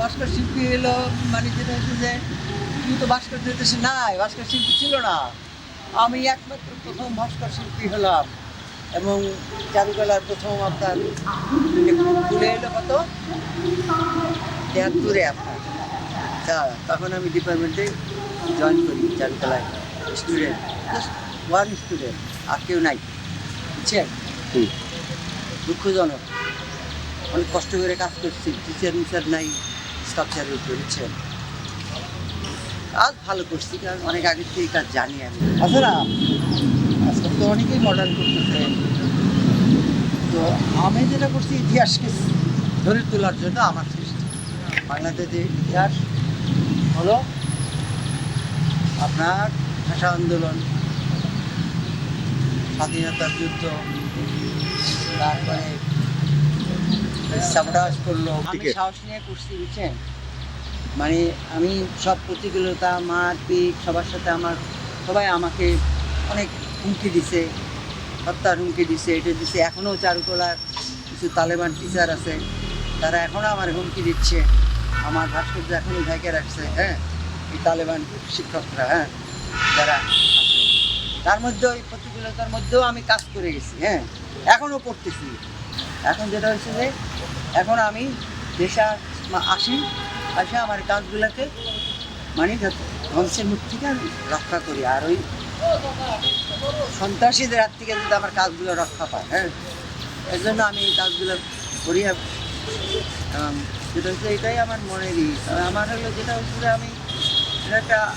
ভাস্কর শিল্পী এলো মানে যেটা হচ্ছে যে তুই তো ভাস্কর দেশে নাই ভাস্কর শিল্পী ছিল না। আমি একমাত্র প্রথম ভাস্কর শিল্পী হলাম এবং চারুকলার প্রথম আপনার তুলে এলো কত? তেহাত্তরে আপনার। তা তখন আমি ডিপার্টমেন্টে জয়েন করি চারুকলায় স্টুডেন্ট জাস্ট ওয়ান স্টুডেন্ট আর কেউ নাই বুঝছেন দুঃখজনক অনেক কষ্ট করে কাজ করছি টিচার মিচার নাই। স্ট্রাকচারের উপরে, বুঝছেন? কাজ ভালো করছি, কারণ অনেক আগে থেকে কাজ জানি আমি। তাছাড়া, আজকাল তো অনেকেই মডার্ন করতেছে। তো আমি যেটা করছি, ইতিহাসকে ধরে তোলার জন্য আমার সৃষ্টি। বাংলাদেশের ইতিহাস হলো আপনার ভাষা আন্দোলন স্বাধীনতার যুদ্ধ, তারপরে সাবরাজ করল আমি সাহস নিয়ে করছি বুঝছেন? মানে আমি সব প্রতিকূলতা মারপিট সবার সাথে আমার সবাই আমাকে অনেক হুমকি দিছে হত্যার হুমকি দিছে এটা দিছে। এখনও চারুকলার কিছু তালেবান টিচার আছে তারা এখনও আমার হুমকি দিচ্ছে। আমার ভাস্কর্য এখনও ঢেকে রাখছে হ্যাঁ? এই তালেবান শিক্ষকরা হ্যাঁ? যারা আছে। তার মধ্যে ওই প্রতিকূলতার মধ্যেও আমি কাজ করে গেছি হ্যাঁ? এখনও করতেছি। এখন যেটা হচ্ছে যে এখন আমি দেশে আস- আসি আমার কাজগুলোকে মানে ধ্বংসের মুখ থেকে আমি রক্ষা করি। আর ওই সন্ত্রাসীদের হাত থেকে যদি আমার কাজগুলো রক্ষা পায় হ্যাঁ? এর জন্য আমি এই কাজগুলো করি। যেটা হচ্ছে এটাই আমার মনের ই। আর আমার হলো যেটা হচ্ছে আমি একটা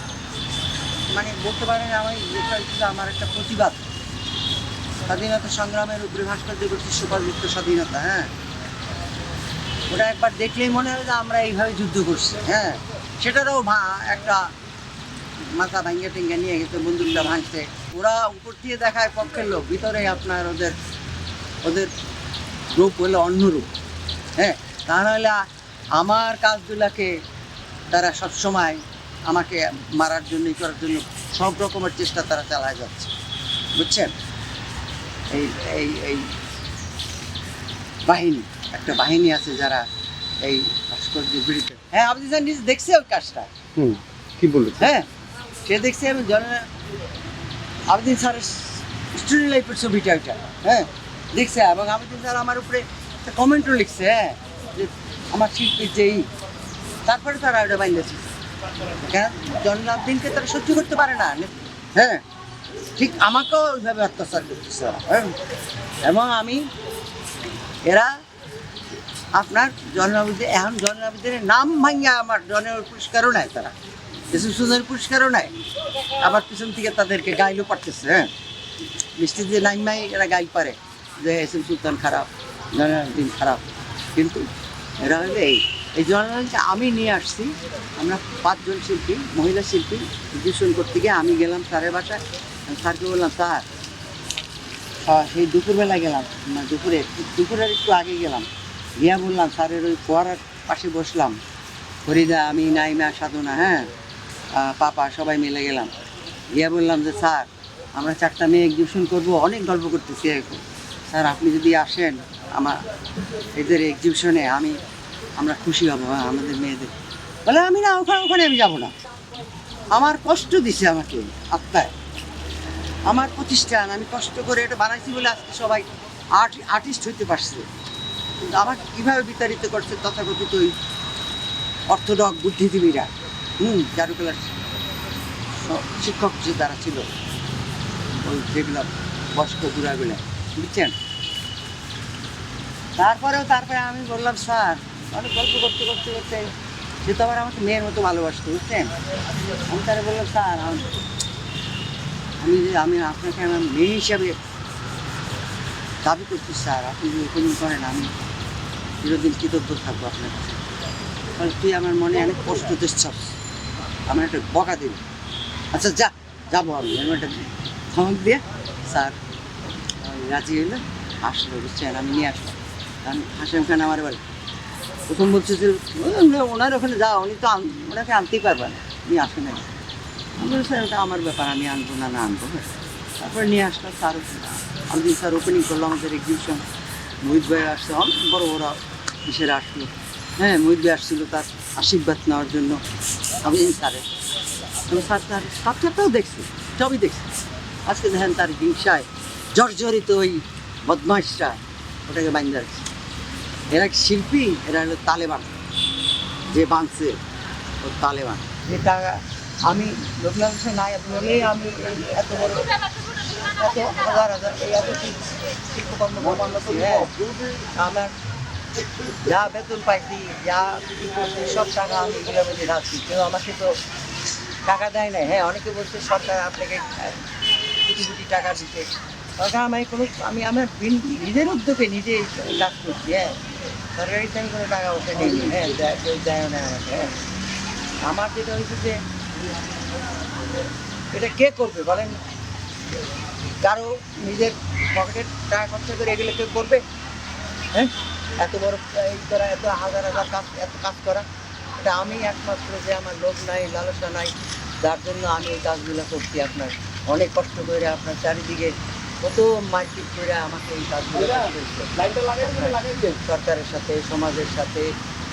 মানে বলতে পারেন আমি যেটা হচ্ছে আমার একটা প্রতিবাদ। স্বাধীনতা সংগ্রামের উপরে ভাস্কর্য করছি সুপারযুক্ত স্বাধীনতা হ্যাঁ? ওটা একবার দেখলেই মনে হয় যে আমরা এইভাবে যুদ্ধ করছি হ্যাঁ? সেটারও একটা মাথা ভাঙ্গে টেঙ্গে নিয়ে গেছে, বন্দুকটা ভাঙছে। ওরা উপর দিয়ে দেখায় পক্ষের লোক, ভিতরে আপনার ওদের ওদের রূপ হলো অন্য রূপ হ্যাঁ? তা নাহলে আমার কাজগুলাকে তারা সবসময় আমাকে মারার জন্য করার জন্য সব রকমের চেষ্টা তারা চালায় যাচ্ছে। বুঝছেন? এই এই এই বাহিনী একটা বাহিনী আছে যারা এই ভাস্কর্যের বিরুদ্ধে। হ্যাঁ আপনি স্যার নিজে দেখছে ওই কাজটা। হুম কি বললেন হ্যাঁ সে দেখছি আমি জন আবেদিন স্যারের স্টুডেন্ট লাইফের ছবিটা ওইটা। হ্যাঁ দেখছে এবং আবেদিন স্যার আমার উপরে একটা কমেন্টও লিখছে হ্যাঁ যে আমার শিল্পীর যেই তারপরে তারা ওটা বাইন্দেছে কেন? জন্মদিনকে তারা সহ্য করতে পারে না। হ্যাঁ ঠিক আমাকেও ওইভাবে অত্যাচার করতেছে। হ্যাঁ এবং আমি এরা আপনার জন্মাবিদের এখন জন্মাবিদের নাম ভাঙ্গা আমার জন্মের পুরস্কারও নেয় তারা। কিছু সুন্দর পুরস্কারও নেয় আবার পিছন থেকে তাদেরকে গাইলও পারতেছে হ্যাঁ? মিষ্টি দিয়ে নাইম নাই এরা গাইল পারে যে এসএম সুলতান খারাপ জন্মদিন খারাপ। কিন্তু এরা হলে এই এই জন্মদিনকে আমি নিয়ে আসছি। আমরা পাঁচজন শিল্পী, মহিলা শিল্পী, দূষণ করতে গিয়ে আমি গেলাম স্যারের বাসায়। স্যারকে বললাম, স্যার আহ, সেই দুপুরবেলা গেলাম। না দুপুরে দুপুরের একটু আগে গেলাম। গিয়া বললাম স্যারের ওই ফোয়ারার পাশে বসলাম। ফরিদা আমি নাইমা সাধনা হ্যাঁ? পাপা সবাই মিলে গেলাম। গিয়া বললাম যে স্যার আমরা চারটা মেয়ে এক্সিবিশন করব অনেক গল্প করতেছি এখন। স্যার আপনি যদি আসেন আমার এদের এক্সিবিশনে আমি আমরা খুশি হব হ্যাঁ আমাদের মেয়েদের। বলে আমি না ওখানে ওখানে আমি যাব না। আমার কষ্ট দিছে আমাকে আত্মায়। আমার প্রতিষ্ঠান, আমি কষ্ট করে এটা বানাইছি বলে আজকে সবাই আর্ট, আর্টিস্ট হইতে পারছে। কিন্তু আমার কীভাবে বিতাড়িত করছে তথাকথিত ওই অর্থডক বুদ্ধিজীবীরা? হুম চারুকলার শিক্ষক যে তারা ছিল, ওই যেগুলো বয়স্ক বুড়াগুলো, বুঝছেন? তারপরেও, তারপরে আমি বললাম, স্যার, অনেক গল্প করতে করতে করতে, সে তো আবার আমাকে মেয়ের মতো ভালোবাসতো, বুঝছেন? আমি তারা বললাম, স্যার আম- আমি যে, আমি আপনাকে আমার মেয়ে হিসাবে দাবি করছি, স্যার। আপনি যদি ওপেনিং করেন, আমি চিরদিন কৃতজ্ঞ থাকব আপনার কাছে। তাহলে তুই আমার মনে অনেক কষ্ট দিচ্ছস আমার একটা বকা দিন আচ্ছা যা, যাব আমি। এরকম একটা ধমক দিয়ে, স্যার রাজি হইল আসলো, বুঝছেন? আমি নিয়ে আসলাম আমি হাসেম খান আমার এবার প্রথম বলছে যে ওনার ওখানে যাও, উনি তো ওনাকে আনতেই পারবেন উনি আসে না স্যার ওটা আমার ব্যাপার, আমি আনব না না আনব। তারপরে নিয়ে আসলাম স্যার। আমি স্যার ওপেনিং করল আমাদের এক্সিবিশন মহিত ভাই আসছে। অনেক বড় বড় কিসের আসলো? হ্যাঁ মহিত ভাই আসছিল তার আশীর্বাদ নেওয়ার জন্য। আমি স্যারের আমি স্যার তার সাবজেক্টটাও দেখছি, সবই দেখছি। আজকে দেখেন তার হিংসায় জর্জরিত ওই বদমাইশরা ওটাকে বাইন্দা রাখছে। এরা কি শিল্পী? এরা হলো তালেবান। যে বাঁধছে, ও তালেবান। টাকা আমি লোকনাথ সেন নাই বলেই আমি এত বড় এত হাজার হাজার এই এত শিল্প- শিল্পকর্ম হ্যাঁ আমার যা বেতন পাইছি, যা সব টাকা আমি এগুলোর মধ্যে রাখছি কেউ আমাকে তো টাকা দেয় না হ্যাঁ অনেকে বলছে সরকার আপনাকে কোটি কোটি টাকা দিতে। সরকার আমি কোনো আমি আমার নিজের উদ্যোগে নিজে কাজ করছি হ্যাঁ। সরকারিতে আমি কোনো টাকা ওঠে নেই হ্যাঁ কেউ দেয় না আমাকে হ্যাঁ। আমার যেটা হয়েছে যে এটা কে করবে? বলেন, কারও নিজের পকেটের টাকা খরচা করে এগুলো কেউ করবে? হ্যাঁ? এত বড় এই করা, এত হাজার হাজার কাজ, এত কাজ করা। এটা আমি একমাত্র যে আমার লোক নাই, লালসা নাই, যার জন্য আমি এই কাজগুলো করছি আপনার। অনেক কষ্ট করে আপনার চারিদিকে কত মারপিট করে আমাকে এই কাজগুলো সরকারের সাথে, সমাজের সাথে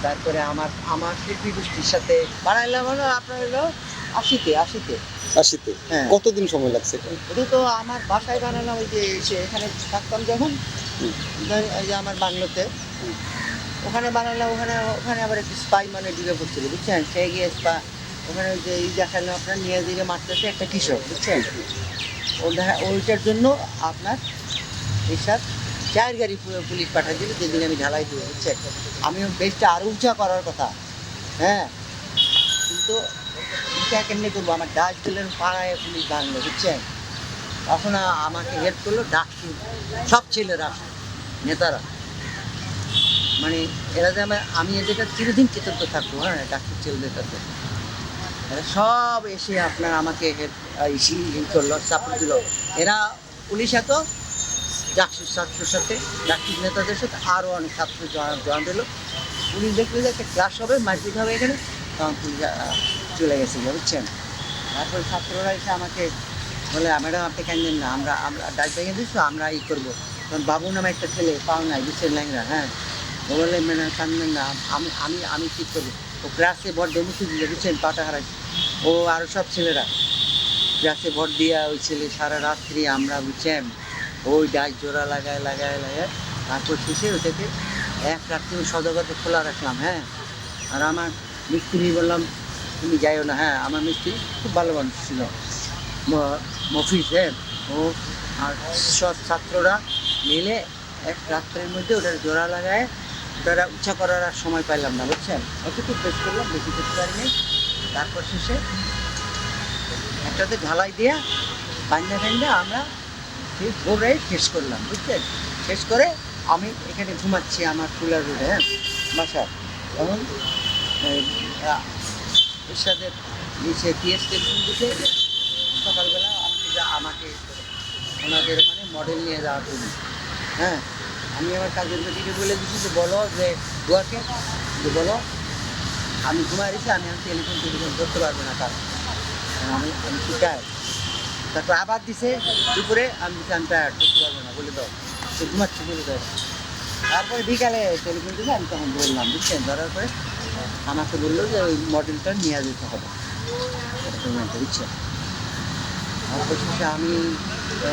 তারপরে আমার আমার শিল্পী গোষ্ঠীর সাথে বানাইলাম হলো আপনার হলো আশিতে আশিতে আশিতে হ্যাঁ। কতদিন সময় লাগছে এটা? তো আমার বাসায় বানালাম ওই যে এখানে থাকতাম যখন। ওই যে আমার বাংলোতে ওখানে বানালাম ওখানে ওখানে আবার একটু স্পাই মানে ডিবে করছিল বুঝছেন সে গিয়ে স্পা ওখানে যে এই দেখালাম আপনার নিয়ে দিকে মারতেছে একটা কৃষক বুঝছেন ওইটার জন্য আপনার এইসব চার গাড়ি পুলিশ পাঠাচ্ছিল যেদিন আমি ঢালাই দেবো, বুঝছেন? আমিও বেশটা আরও উঁচা করার কথা। হ্যাঁ? কিন্তু এটা কেমনি করব? আমার ডাক দিলেন পাড়ায় পুলিশ বাংলো বুঝছেন? তখন আমাকে হেল্প করল ডাকসু, সব ছেলেরা, নেতারা। মানে এরা যে আমার আমি এদেরকে চিরদিন কৃতজ্ঞ থাকব হ্যাঁ ডাক্তার ছেলেদের কাছে এরা সব এসে আপনার আমাকে হেল্প করল সাপোর্ট দিল। এরা পুলিশ এত ডাক্তার ছাত্রের সাথে ডাক্তার নেতাদের সাথে আরও অনেক ছাত্র জয়েন দিল। পুলিশ দেখলে যে একটা ক্লাস হবে, মারপিট হবে এখানে, তখন পুলিশ চলে গেছে বুঝছেন? তারপর ছাত্ররা এসে আমাকে বলে ম্যাডাম, আপনি কেন না, আমরা আমরা ডাক ভেঙে দিচ্ছ আমরা ই করব। তখন বাবু নামে একটা ছেলে, পাও নাই, বুঝছেন ল্যাংরা হ্যাঁ? ও বলে, ম্যাডাম, কান্দেন না, আমি আমি আমি ঠিক করব? ও ক্লাসে ভর দেবুছি দিলে, বুঝছেন, পাটা হারাই ও আরও সব ছেলেরা ক্লাসে ভর দিয়া ওই ছেলে সারা রাত্রি আমরা, বুঝছেন ওই ডাক জোড়া লাগায় লাগায় লাগায়। তারপর শেষে ওটাকে এক রাত্রি সদগতে খোলা রাখলাম হ্যাঁ। আর আমার মিস্ত্রি বললাম, তুমি যাইও না। হ্যাঁ আমার মিস্ত্রি খুব ভালো মানুষ ছিল। মফিজ হ্যাঁ। ও আর সব ছাত্ররা মিলে এক রাত্রের মধ্যে ওটার জোড়া লাগায় ওটা উচ্চা করার আর সময় পাইলাম না, বুঝছেন? অতটুকু বেশ করলাম, বেশি করতে পারিনি। তারপর শেষে একটাতে ঢালাই দিয়ে বান্যা বান্যা আমরা সেই ভোরে শেষ করলাম, বুঝছেন? শেষ করে আমি এখানে ঘুমাচ্ছি আমার কুলার রোডে হ্যাঁ? বাসা তখন এরশাদের নিচে স্টেশন দিকে সকালবেলা আমাকে যা, আমাকে ওনাদের ওখানে মডেল নিয়ে যাওয়ার জন্য হ্যাঁ? আমি আমার কাজের বেটিকে বলে দিচ্ছি যে বলো যে দুয়াকে যে বলো, আমি ঘুমাই রেখে আমি আমি টেলিফোন টেলিফোন করতে পারব না কারণ আমি আমি টায়ার তারপর আবার দিছে, দুপুরে আমি দিচ্ছি আমি টায়ার করতে পারব না, বলে দাও। সে ঘুমাচ্ছি, বলে দাও। তারপরে বিকালে টেলিফোন দিলে, আমি তখন বললাম, বুঝছেন? ধরার পরে আমাকে বলল যে ওই মডেলটা নিয়ে যেতে হবে। বুঝছেন? তারপর শেষে আমি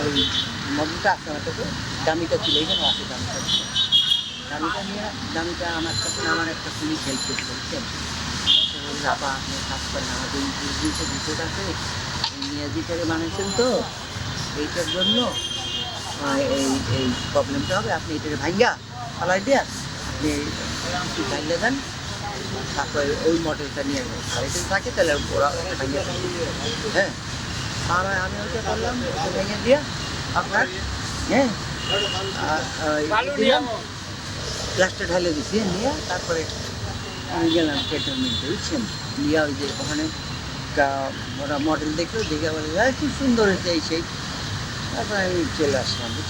ওই মডেলটা আসতে আমার কাছে দামিটা ছিল এখানে আছে দামিটা। দামিটা নিয়ে দামিটা আমার কাছে আমার একটা পুলিশ হেল্প করতে বুঝছেন? তো আপা, আপনি কাজ করেন, আমাদের জিনিসে বিপদ আছে এই নিয়াজিটাকে বানাইছেন তো। এইটার জন্য এই এই প্রবলেমটা হবে। আপনি এটাকে ভাঙ্গা ফালাই দিয়ে আপনি একটু ভাঙ্গা দেন তারপরে ওই মডেলটা নিয়ে যাবেন আর এটা থাকে তাহলে ওরা ভাঙ্গা হ্যাঁ? আর আমি ওইটা করলাম ভেঙে দিয়ে আপনার হ্যাঁ প্লাস্টার ঢালে দিছি নিয়ে তারপরে আমি গেলাম কেটে ক্যান্টনমেন্টে বুঝছেন? নিয়ে ওই যে ওখানে ওরা মডেল দেখল দেখে বলে "আহ, খুব সুন্দর হয়েছে এই সেই তারপরে আমি চলে আসলাম?